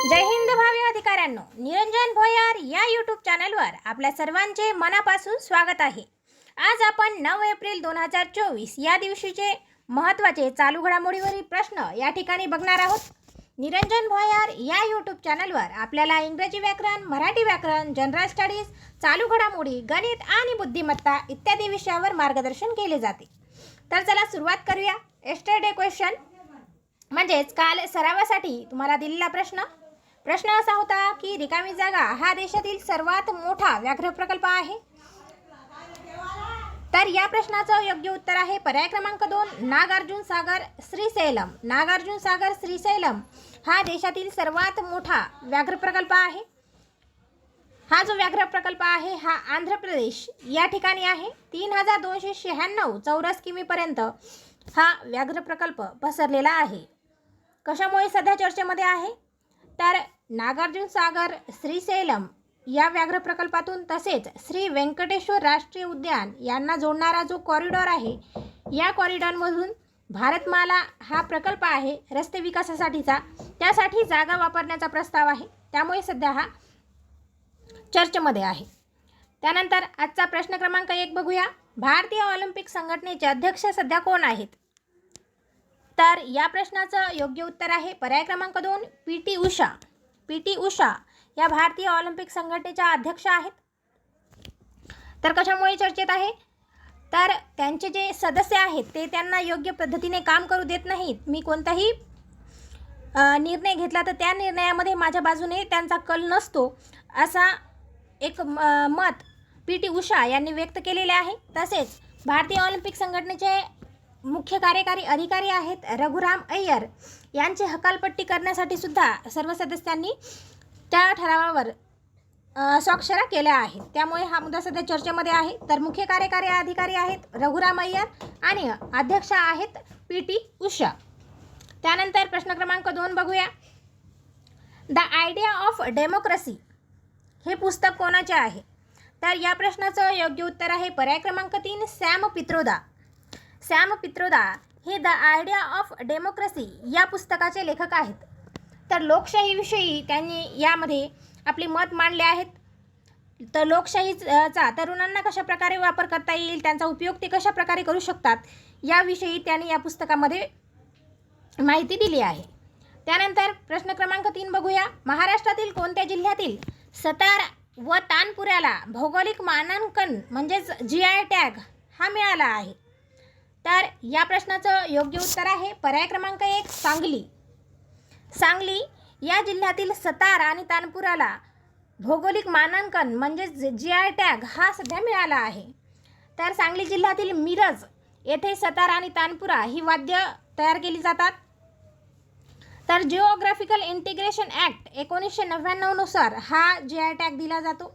जय हिंद भावी अधिकाऱ्यांनो. निरंजन भोयार या यूट्यूब चॅनलवर आपल्या सर्वांचे मनापासून स्वागत आहे. आज आपण नऊ एप्रिल दोन हजार चोवीस या दिवशीचे महत्त्वाचे चालू घडामोडीवरील प्रश्न या ठिकाणी बघणार आहोत. निरंजन भोयार या यूट्यूब चॅनलवर आपल्याला इंग्रजी व्याकरण मराठी व्याकरण जनरल स्टडीज चालू घडामोडी गणित आणि बुद्धिमत्ता इत्यादी विषयावर मार्गदर्शन केले जाते. तर चला सुरुवात करूया. एस्टरडे क्वेश्चन म्हणजेच काल सरावासाठी तुम्हाला दिलेला प्रश्न. प्रश्न असा होता की रिकामी जागा हा देशातील सर्वात मोठा व्याघ्र प्रकल्प आहे. तर या प्रश्नाचं योग्य उत्तर आहे पर्याय क्रमांक दोन नागार्जुन सागर श्रीशैलम नागार्जुन सागर श्रीशैलम हा देशातील सर्वात मोठा व्याघ्र प्रकल्प आहे. हा जो व्याघ्र प्रकल्प आहे हा आंध्र प्रदेश या ठिकाणी आहे. तीन हजार दोनशे शहाण्णव चौरस किमीपर्यंत हा व्याघ्र प्रकल्प पसरलेला आहे. कशामुळे सध्या चर्चेमध्ये आहे? तर नागार्जुन सागर श्रीशैलम या व्याघ्र प्रकल्पातून तसेच श्री व्यंकटेश्वर राष्ट्रीय उद्यान यांना जोडणारा जो कॉरिडॉर आहे या कॉरिडॉरमधून भारतमाला हा प्रकल्प आहे रस्ते विकासासाठीचा. त्यासाठी जागा वापरण्याचा प्रस्ताव आहे. त्यामुळे सध्या हा चर्चेमध्ये आहे. त्यानंतर आजचा प्रश्न क्रमांक एक बघूया. भारतीय ऑलिम्पिक संघटनेचे अध्यक्ष सध्या कोण आहेत? तर या प्रश्नाचं योग्य उत्तर आहे. पर्याय क्रमांक दोन P T Usha. P T Usha या भारतीय ऑलिम्पिक संघटनेच्या अध्यक्ष आहेत. तर कशामुळे चर्चेत आहे? तर त्यांचे जे सदस्य आहेत ते त्यांना योग्य पद्धतीने काम करू देत नाहीत. मी कोणताही निर्णय घेतला तर त्या निर्णयामध्ये माझ्या बाजूने त्यांचा कल नसतो असा एक म- मत पी टी उषा यांनी व्यक्त केलेले आहे. तसेच भारतीय ऑलिम्पिक संघटनेचे मुख्य कार्यकारी अधिकारी आहेत रघुराम अय्यर. यांची हकालपट्टी करण्यासाठी सुद्धा सर्व सदस्यांनी त्या ठरावावर स्वाक्षऱ्या केल्या आहेत. त्यामुळे हा मुद्दा सध्या चर्चेमध्ये आहे. तर मुख्य कार्यकारी अधिकारी आहेत रघुराम अय्यर आणि अध्यक्ष आहेत पी टी उषा. त्यानंतर प्रश्न क्रमांक दोन बघूया. द आयडिया ऑफ डेमोक्रेसी हे पुस्तक कोणाचे आहे? तर या प्रश्नाचं योग्य उत्तर आहे पर्याय क्रमांक तीन सॅम पित्रोदा. सॅम पित्रोदा हे द आयडिया ऑफ डेमोक्रेसी या पुस्तकाचे लेखक आहेत. तर लोकशाहीविषयी त्यांनी यामध्ये आपले मत मांडले आहेत. तर लोकशाहीचा तरुणांना कशा प्रकारे वापर करता येईल त्यांचा उपयोग ते कशा प्रकारे करू शकतात याविषयी त्यांनी या पुस्तकामध्ये माहिती दिली आहे. त्यानंतर प्रश्न क्रमांक तीन बघूया. महाराष्ट्रातील कोणत्या जिल्ह्यातील सतार व तानपुऱ्याला भौगोलिक मानांकन म्हणजेच जी आय टॅग हा मिळाला आहे? तर या प्रश्नाचं योग्य उत्तर आहे. पर्याय क्रमांक एक सांगली. सांगली या जिल्ह्यातील सतार आणि तानपुराला भौगोलिक मानांकन म्हणजेच जी आय टॅग हा सध्या मिळाला आहे. तर सांगली जिल्ह्यातील मिरज येथे सतार आणि तानपुरा ही वाद्य तयार केली जातात. तर जिओग्राफिकल इंटिग्रेशन ॲक्ट एकोणीसशे नव्याण्णवनुसार हा जी आय टॅग दिला जातो.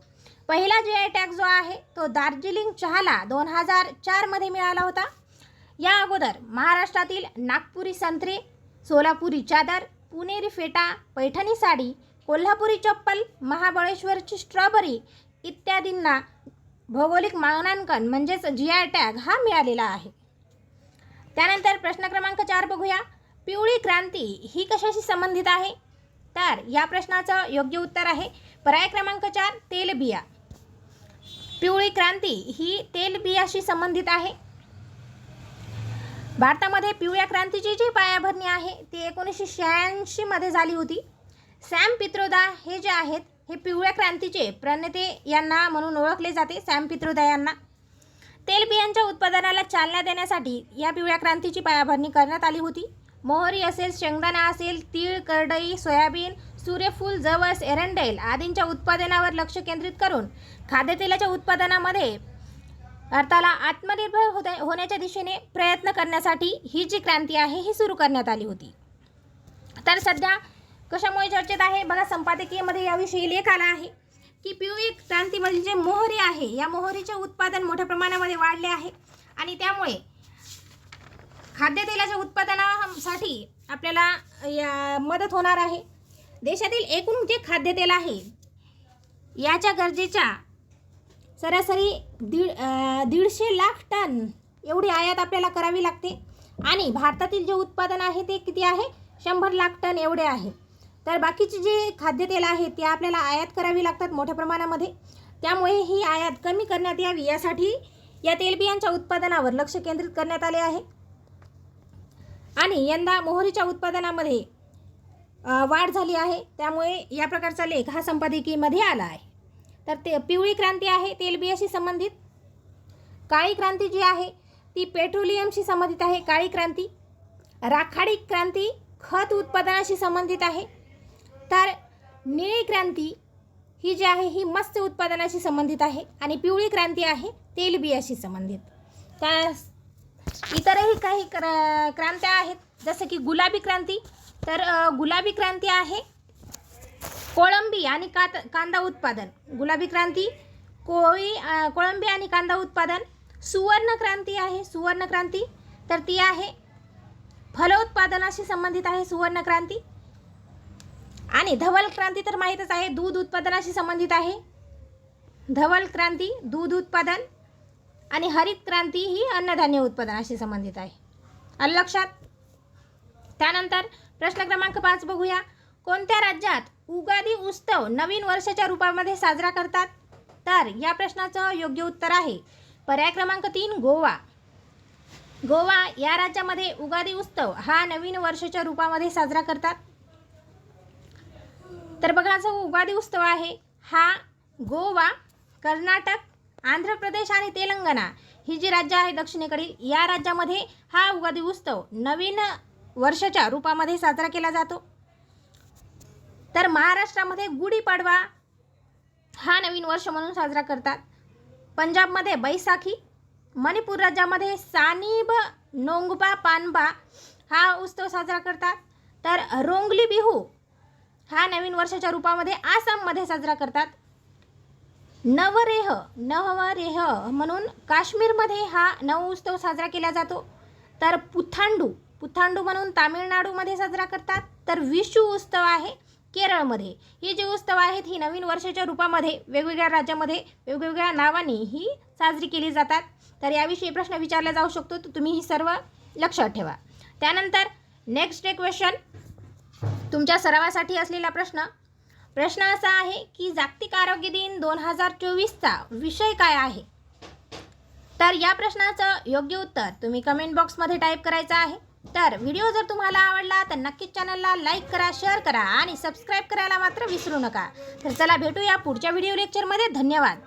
पहिला जी आय टॅग जो आहे तो दार्जिलिंग चहाला दोन हजार चारमध्ये मिळाला होता. या अगोदर महाराष्ट्रातील नागपुरी संत्रे सोलापुरी चादर पुणेरी फेटा पैठणी साडी कोल्हापुरी चप्पल महाबळेश्वरची स्ट्रॉबेरी इत्यादींना भौगोलिक मानांकन म्हणजेच जी आय टॅग हा मिळालेला आहे. त्यानंतर प्रश्न क्रमांक चार बघूया. पिवळी क्रांती ही कशाशी संबंधित आहे? तर या प्रश्नाचं योग्य उत्तर आहे. पर्याय क्रमांक चार तेलबिया. पिवळी क्रांती ही तेलबियाशी संबंधित आहे. भारतामध्ये पिवळ्या क्रांतीची जी पायाभरणी आहे ती एकोणीसशे शहाऐंशीमध्ये झाली होती. सॅम पित्रोदा हे जे आहेत हे पिवळ्या क्रांतीचे प्रणेते यांना म्हणून ओळखले जाते सॅम पित्रोदा यांना. तेलबियांच्या उत्पादनाला चालना देण्यासाठी या पिवळ्या क्रांतीची पायाभरणी करण्यात आली होती. मोहरी असेल शेंगदाणा असेल तीळ करडई सोयाबीन सूर्यफूल जवस एरंडेल आदींच्या उत्पादनावर लक्ष केंद्रित करून खाद्यतेलाच्या उत्पादनामध्ये भारताला आत्मनिर्भर होत होण्याच्या दिशेने प्रयत्न करण्यासाठी ही जी क्रांती आहे ही सुरू करण्यात आली होती. तर सध्या कशामुळे चर्चेत आहे? बघा संपादकीयमध्ये याविषयी लेख आला आहे की पिवळी क्रांतीमधील जे म्हणजे मोहरी आहे. या मोहरीचे उत्पादन मोठ्या प्रमाणामध्ये वाढले आहे आणि त्यामुळे खाद्यतेलाच्या उत्पादनासाठी आपल्याला या मदत होणार आहे. देशातील एकूण जे खाद्यतेल आहे याच्या गरजेच्या सरासरी दीड दीडशे लाख टन एवढी आयात आपल्याला करावी लागते. आणि भारतातील जे उत्पादन आहे ते किती आहे? शंभर लाख टन एवढे आहे. तर बाकीचे जे खाद्यतेल आहेत ते आपल्याला आयात करावी लागतात मोठ्या प्रमाणामध्ये. त्यामुळे ही आयात कमी करण्यात यावी यासाठी या तेलबियांच्या उत्पादनावर लक्ष केंद्रित करण्यात आले आहे. आणि यंदा मोहरीच्या उत्पादनामध्ये वाढ झाली आहे. त्यामुळे या प्रकारचा लेख हा संपादकीमध्ये आला आहे. तर ते पिवळी क्रांती आहे तेलबियाशी संबंधित. काळी क्रांती जी आहे ती पेट्रोलियमशी संबंधित आहे. काळी क्रांती राखाडी क्रांती खत उत्पादनाशी संबंधित आहे. तर निळी क्रांती ही जी आहे ही मत्स्य उत्पादनाशी संबंधित आहे आणि पिवळी क्रांती आहे तेलबियाशी संबंधित. त्या इतरही काही क्र क्रांत्या आहेत जसं की गुलाबी क्रांती. तर गुलाबी क्रांती आहे कोळंबी आणि कात कांदा उत्पादन. गुलाबी क्रांती कोळी कोळंबी आणि कांदा उत्पादन. सुवर्ण क्रांती आहे सुवर्ण क्रांती. तर ती आहे फलोत्पादनाशी संबंधित आहे सुवर्ण क्रांती. आणि धवल क्रांती तर माहीतच आहे दूध उत्पादनाशी संबंधित आहे. धवल क्रांती दूध उत्पादन. आणि हरित क्रांती ही अन्नधान्य उत्पादनाशी संबंधित आहे. लक्षात? त्यानंतर प्रश्न क्रमांक पाच बघूया. कोणत्या राज्यात उगादी उत्सव नवीन वर्षाच्या रूपामध्ये साजरा करतात? तर या प्रश्नाचं योग्य उत्तर आहे पर्याय क्रमांक तीन गोवा. गोवा या राज्यामध्ये उगादी उत्सव हा नवीन वर्षाच्या रूपामध्ये साजरा करतात. तर बघा जो उगादी उत्सव आहे हा गोवा कर्नाटक आंध्र प्रदेश आणि तेलंगणा ही जी राज्य आहे दक्षिणेकडील या राज्यामध्ये हा उगादी उत्सव नवीन वर्षाच्या रूपामध्ये साजरा केला जातो. तर महाराष्ट्रामध्ये गुढीपाडवा हा नवीन वर्ष म्हणून साजरा करतात. पंजाबमध्ये बैसाखी मणिपूर राज्यामध्ये सानिब नोंगबा पानबा हा उत्सव साजरा करतात. तर रोंगली बिहू हा नवीन वर्षाच्या रूपामध्ये आसाममध्ये साजरा करतात. नवरेह नवरेह म्हणून काश्मीरमध्ये हा नव उत्सव साजरा केला जातो. तर पुथांडू पुथांडू म्हणून तामिळनाडूमध्ये साजरा करतात. तर विशू उत्सव आहे. केरळमध्ये. ही जी उत्सव आहेत ही नवीन वर्षाच्या रूपामध्ये वेगवेगळ्या राज्यामध्ये वेगवेगळ्या नावाने ही साजरी केली जातात. तर याविषयी प्रश्न विचारला जाऊ शकतो. तर तुम्ही ही सर्व लक्षात ठेवा. त्यानंतर नेक्स्ट एक क्वेश्चन तुमच्या सरावासाठी असलेला प्रश्न. प्रश्न असा आहे की जागतिक आरोग्य दिन दोन हजार चोवीसचा विषय काय आहे? तर या प्रश्नाचं योग्य उत्तर तुम्ही कमेंट बॉक्समध्ये टाईप करायचं आहे. तर व्हिडिओ जर तुम्हाला आवडला तर नक्कीच चॅनलला लाईक करा शेअर करा आणि सबस्क्राईब करायला मात्र विसरू नका. तर चला भेटूया पुढच्या व्हिडिओ लेक्चरमध्ये. धन्यवाद.